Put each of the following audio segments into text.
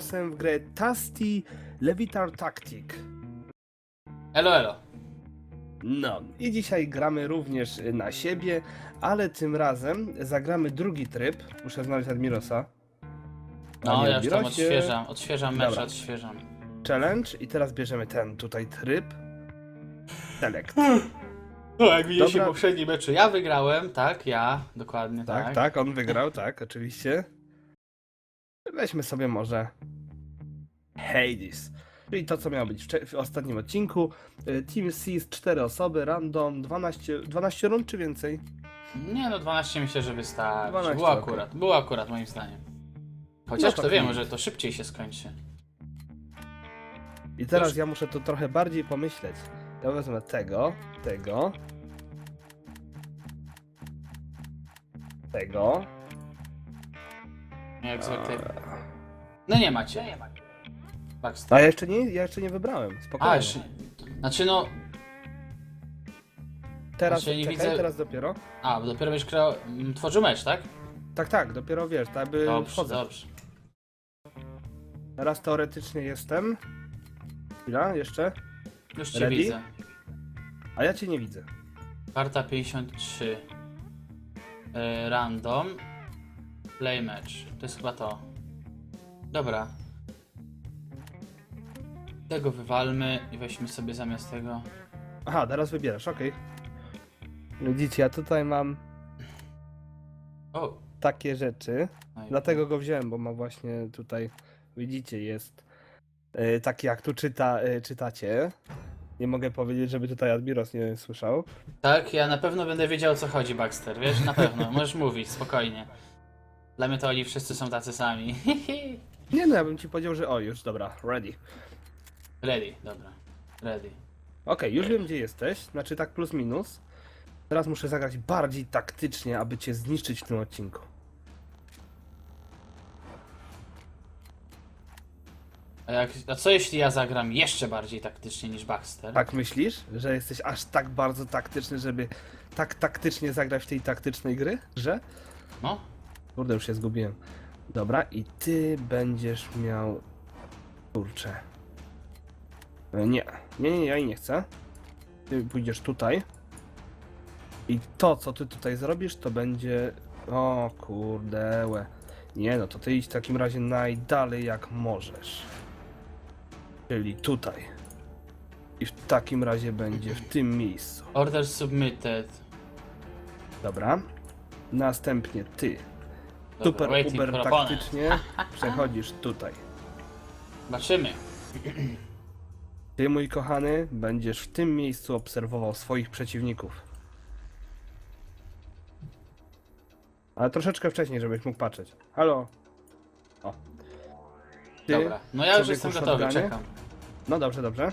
W grę Tasty Levitar Tactic. Elo, elo. No, i dzisiaj gramy również na siebie, ale tym razem zagramy drugi tryb. Muszę znaleźć Admirosa. No, Panie ja już tam Admirosie, odświeżam, odświeżam mecz, Dobra. odświeżam. Challenge i teraz bierzemy ten tutaj tryb. Select. No, jak widzieliście Dobra. w poprzednim meczu, ja wygrałem, tak, ja, dokładnie Tak, tak. tak, on wygrał, tak, oczywiście. Weźmy sobie może Hades. Czyli to, co miało być w, w ostatnim odcinku. Y, Team z 4 osoby, random, 12, 12 rund czy więcej? Nie no, 12 myślę, że wystarczy. 12, było okej. akurat, było akurat moim zdaniem. Chociaż No to kto wie, może to szybciej się skończy. I teraz Już- ja muszę to trochę bardziej pomyśleć. Ja wezmę tego, tego, tego. Jak zwykle. No nie macie. Baxter. A ja jeszcze nie, ja jeszcze nie wybrałem. Spokojnie. A, jeszcze... Znaczy no... teraz, znaczy nie czekaj, widzę- teraz dopiero. A, bo dopiero będziesz grał... m, tworzył mecz, tak? Tak, tak, dopiero wiesz, tak by Dobrze, wchodzę. dobrze. Teraz teoretycznie jestem. Chwila, jeszcze. Już cię Ready? widzę. A ja cię nie widzę. Karta 53. E, random. Play match. To jest chyba to. Dobra. Tego wywalmy i weźmy sobie zamiast tego. Aha, teraz wybierasz, okej. Widzicie, ja tutaj mam O! takie rzeczy. No i Dlatego go wziąłem, bo ma właśnie tutaj, widzicie, jest e, taki jak tu czyta, e, czytacie. Nie mogę powiedzieć, żeby tutaj Admiros nie słyszał. Tak, ja na pewno będę wiedział o co chodzi, Baxter. Wiesz, na pewno. Możesz mówić, spokojnie. Dla mnie to oni wszyscy są tacy sami. Nie no, ja bym ci powiedział, że o, już, dobra, ready. Ready, dobra. Ready. Okej, już wiem gdzie jesteś, znaczy tak plus minus. Teraz muszę zagrać bardziej taktycznie, aby cię zniszczyć w tym odcinku. A, jak, a co jeśli ja zagram jeszcze bardziej taktycznie niż Baxter? Tak myślisz, że jesteś aż tak bardzo taktyczny, żeby tak taktycznie zagrać w tej taktycznej gry? Że? No? Kurde, już się zgubiłem. Dobra, i ty będziesz miał. Kurczę. E, Nie, nie, nie, ja i nie chcę. Ty pójdziesz tutaj. I to, co ty tutaj zrobisz, to będzie. O kurde. łe. Nie, no to ty idź w takim razie najdalej jak możesz. Czyli tutaj. I w takim razie będzie w tym miejscu. Order submitted. Dobra. Następnie ty. Super, waiting uber for opponent. taktycznie przechodzisz tutaj. Zobaczymy. Ty, mój kochany, będziesz w tym miejscu obserwował swoich przeciwników. Ale troszeczkę wcześniej, żebyś mógł patrzeć. Halo? O. Ty, Dobra. No ja już człowieku jestem gotowy, shotgunie? czekam. No dobrze, dobrze.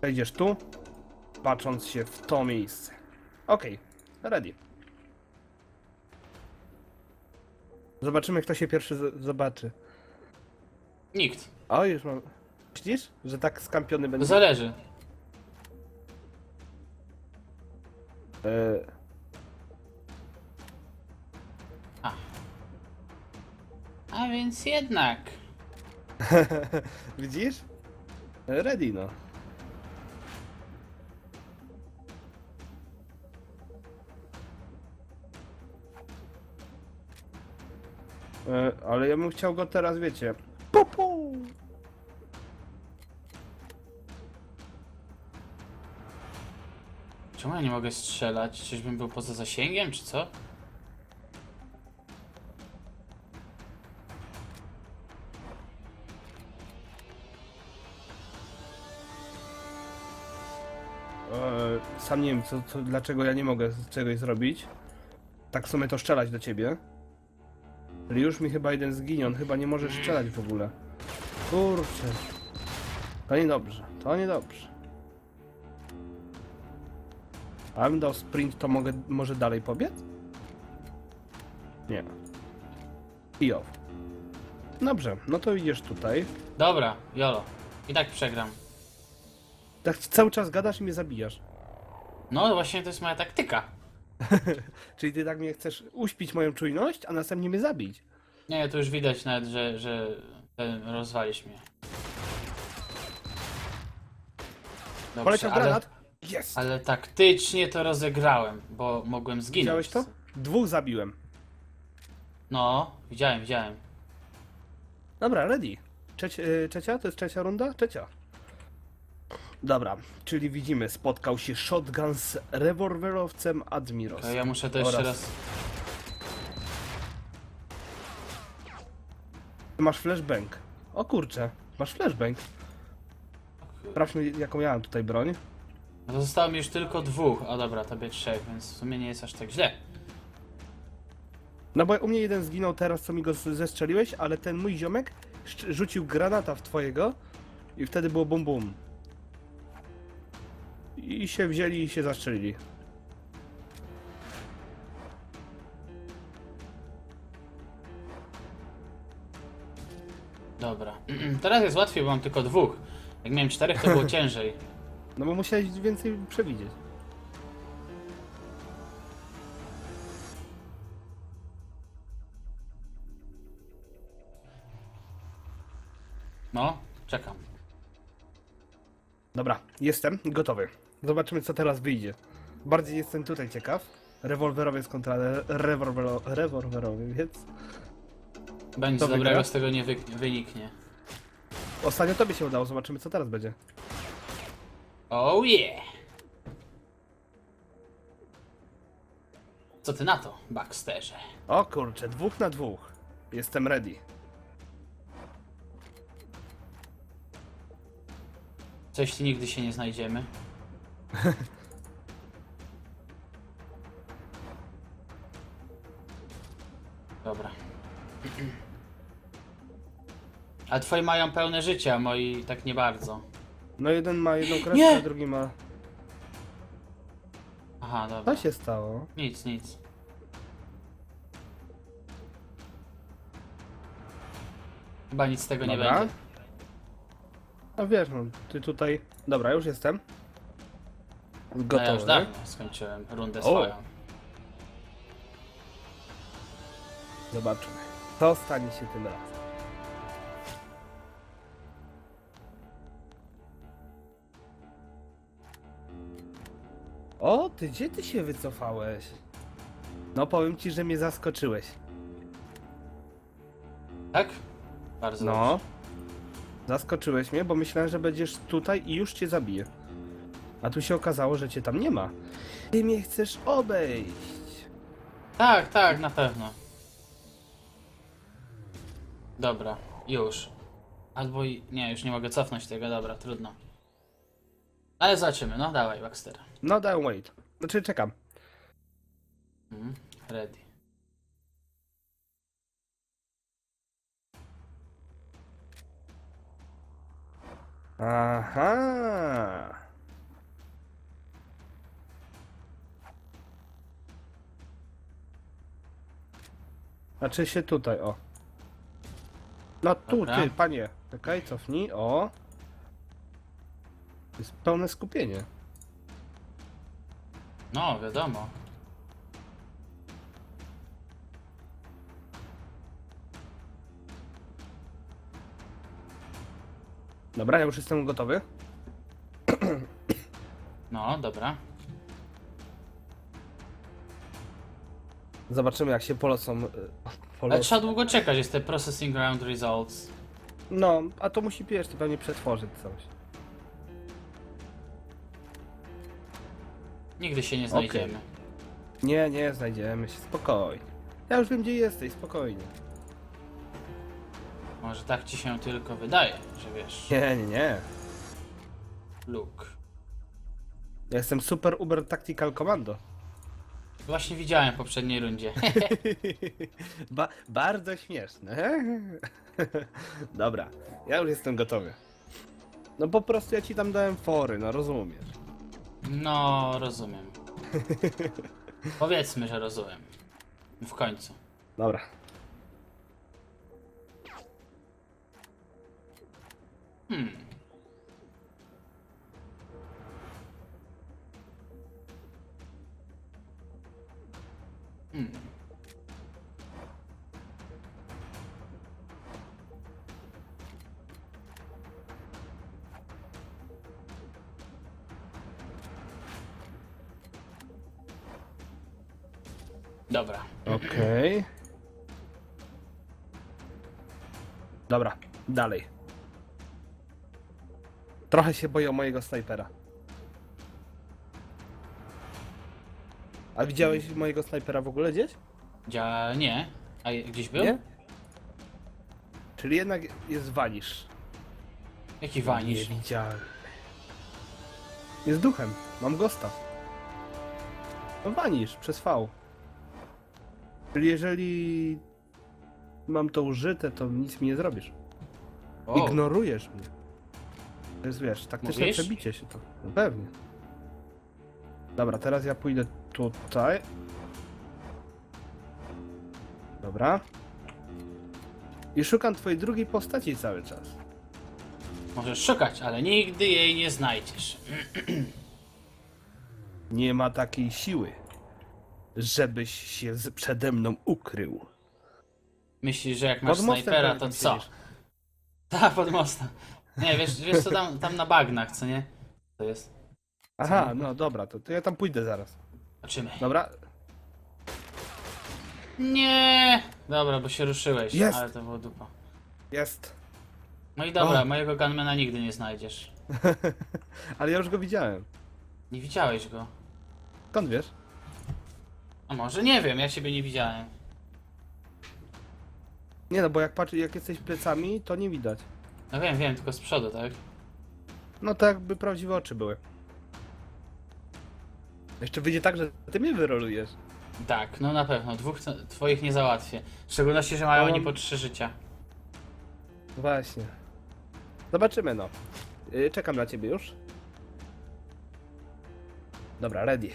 Przejdziesz tu, patrząc się w to miejsce. Okej, ready. Zobaczymy, kto się pierwszy z- zobaczy. Nikt. O, już mam. Myślisz, że tak skampiony To będzie? zależy. E, A więc jednak. Widzisz? Ready, no. E, ale ja bym chciał go teraz, wiecie. Pupu! Czemu ja nie mogę strzelać? Czyżbym był poza zasięgiem, czy co? E, sam nie wiem, co, co, dlaczego ja nie mogę z czegoś zrobić. Tak w sumie to strzelać do ciebie. Ale już mi chyba jeden zginie, on chyba nie może strzelać w ogóle. Kurczę. To niedobrze, to niedobrze. A bym dał sprint, to mogę, może dalej pobiec? Nie. I off. Dobrze, no to idziesz tutaj. Dobra, jolo. I tak przegram. Tak cały czas gadasz i mnie zabijasz. No właśnie to jest moja taktyka. Czyli ty tak mnie chcesz uśpić moją czujność, a następnie mnie zabić. Nie, to już widać nawet, że, że Ten, rozwalisz mnie. Dobrze, Poleciał ale, granat. Jest! ale taktycznie to rozegrałem, bo mogłem zginąć. Widziałeś to? Dwóch zabiłem. No, widziałem, widziałem. Dobra, ready. Trzeci, y, trzecia? To jest trzecia runda? Trzecia. Dobra, czyli widzimy, spotkał się shotgun z rewolwerowcem Admiros. To ja muszę to jeszcze Oraz- raz... Ty masz flashbang. O kurczę, masz flashbang. Sprawdźmy jaką ja mam tutaj broń. No to zostało mi już tylko dwóch. O dobra, tobie trzech, więc w sumie nie jest aż tak źle. No bo u mnie jeden zginął teraz, co mi go z- zestrzeliłeś, ale ten mój ziomek szcz- rzucił granata w twojego i wtedy było bum bum. I się wzięli i się zastrzelili. Dobra. Teraz jest łatwiej, bo mam tylko dwóch. Jak miałem czterech, to było ciężej. No bo musiałeś więcej przewidzieć. No, czekam. Dobra, jestem gotowy. Zobaczymy co teraz wyjdzie. Bardziej jestem tutaj ciekaw. Rewolwerowiec kontra re- rewolwero- rewolwerowiec. Będzie To dobrego wygra? z tego nie wy wyniknie. Ostatnio tobie się udało, zobaczymy co teraz będzie. Oh yeah! Co ty na to, Baxterze? O kurczę, dwóch na dwóch. Jestem ready. Co jeśli nigdy się nie znajdziemy? Dobra. A twoi mają pełne życie, a moi tak nie bardzo. No jeden ma jedną kreskę, Nie! a drugi ma... Aha, dobra. Co się stało? Nic, nic. Chyba nic z tego nie Dobra. będzie. No wiesz, no, ty tutaj... Dobra, już jestem. Gotowy. ja już dawno skończyłem rundę O. swoją. Zobaczymy. Co stanie się tym razem. O, ty gdzie ty się wycofałeś? No powiem ci, że mnie zaskoczyłeś. Tak? Bardzo No. dobrze. Zaskoczyłeś mnie, bo myślałem, że będziesz tutaj i już cię zabiję. A tu się okazało, że cię tam nie ma. Ty mnie chcesz obejść. Tak, tak, na pewno. Dobra, już. Albo i... Nie, już nie mogę cofnąć tego, dobra, trudno. Ale zobaczymy, no dawaj, Baxter. No daj wait. Znaczy czekam. Mhm, ready. Aha. Znaczy się tutaj, o. No tu, Dobra. ty, panie. Czekaj, cofnij, o. To jest pełne skupienie. No, wiadomo. Dobra, ja już jestem gotowy. No, dobra. Zobaczymy jak się polecą. y, Ale polecą. trzeba długo czekać, jest te processing ground results. No, a to musi pierwszy to pewnie przetworzyć coś. Nigdy się nie znajdziemy. Nie, nie, znajdziemy się, spokojnie. Ja już wiem gdzie jesteś, spokojnie. Może tak ci się tylko wydaje, że wiesz. Nie, nie, nie. Luke. Ja jestem super uber tactical commando. Właśnie widziałem w poprzedniej rundzie. ba bardzo śmieszne. Dobra, ja już jestem gotowy. No po prostu ja ci tam dałem fory, no rozumiesz. No, rozumiem. Powiedzmy, że rozumiem. W końcu. Dobra. Hmm. Dobra. Okej. Dobra, dalej. Trochę się boję mojego snajpera. A widziałeś mojego snajpera w ogóle gdzieś? Dzia... Nie. A gdzieś był? Nie? Czyli jednak jest wanisz. Jaki wanisz? Niewidzialny. Jest duchem. Mam gosta. No wanisz, przez V. Czyli jeżeli mam to użyte, to nic mi nie zrobisz. O, Ignorujesz mnie. To jest, wiesz, taktyczne Mówisz? przebicie się to. No pewnie. Dobra, teraz ja pójdę tutaj. Dobra. I szukam twojej drugiej postaci cały czas. możesz szukać, ale nigdy jej nie znajdziesz. Nie ma takiej siły, żebyś się z- przede mną ukrył. Myślisz, że jak masz Pod mostem snajpera, to co? siedzisz. Tak, pod mostem. Nie, wiesz, wiesz co tam, tam na bagnach, co nie? To jest. Aha, no dobra, to, to ja tam pójdę zaraz. Zobaczymy. Dobra, Nie! Dobra, bo się ruszyłeś, Jest. ale to było dupa. jest. No i dobra, O. mojego gunmana nigdy nie znajdziesz. Ale ja już go widziałem. Nie widziałeś go. Skąd wiesz? A może nie wiem, ja ciebie nie widziałem. Nie no, bo jak patrz, jak jesteś plecami, to nie widać. No wiem, wiem, tylko z przodu, tak? No to jakby prawdziwe oczy były. Jeszcze wyjdzie tak, że ty mnie wyrolujesz. Tak, no na pewno. Dwóch twoich nie załatwię. W szczególności, że mają No. oni po trzy życia. Właśnie. Zobaczymy no. Yy, czekam na ciebie już. Dobra, ready.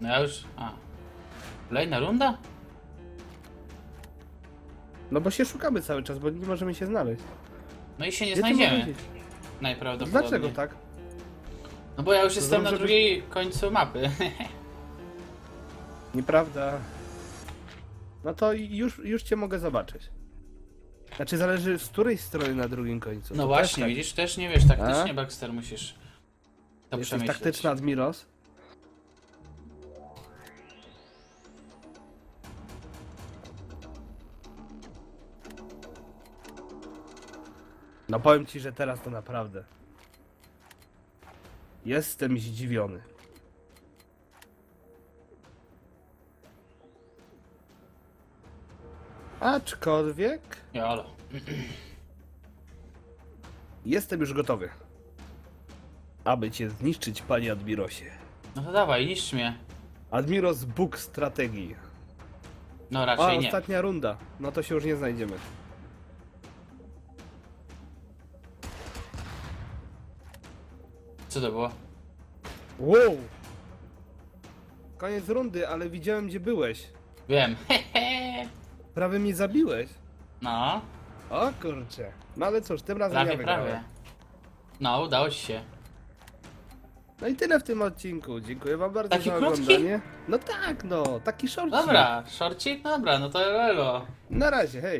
No ja już... A. Kolejna runda? No bo się szukamy cały czas, bo nie możemy się znaleźć. No i się nie Gdzie ty znajdziemy. możesz iść? Najprawdopodobniej. Dlaczego tak? No bo ja już jestem na żebyś- drugiej końcu mapy. Nieprawda. No to już, już cię mogę zobaczyć. Znaczy zależy z której strony na drugim końcu. No To właśnie, też widzisz, też nie wiesz, taktycznie A? Baxter musisz to tak. Jesteś przemyśleć. taktyczny Admiros. No powiem ci, że teraz to naprawdę. Jestem zdziwiony. Aczkolwiek Jolo. jestem już gotowy. Aby cię zniszczyć, panie Admirosie. No to dawaj, niszcz mnie. Admiros Bóg strategii. No A, raczej nie. ostatnia runda. No to się już nie znajdziemy. Co to było? Wow! Koniec rundy, ale widziałem gdzie byłeś. Wiem. Prawie mnie zabiłeś. No, O kurczę. No ale cóż, tym razem prawie, ja wygrałem. prawie. No, udało ci się. No i tyle w tym odcinku. Dziękuję wam bardzo Taki za krótki? oglądanie. No tak, no. Taki short. Dobra, szorcik? Dobra, no to elo. Na razie, hej.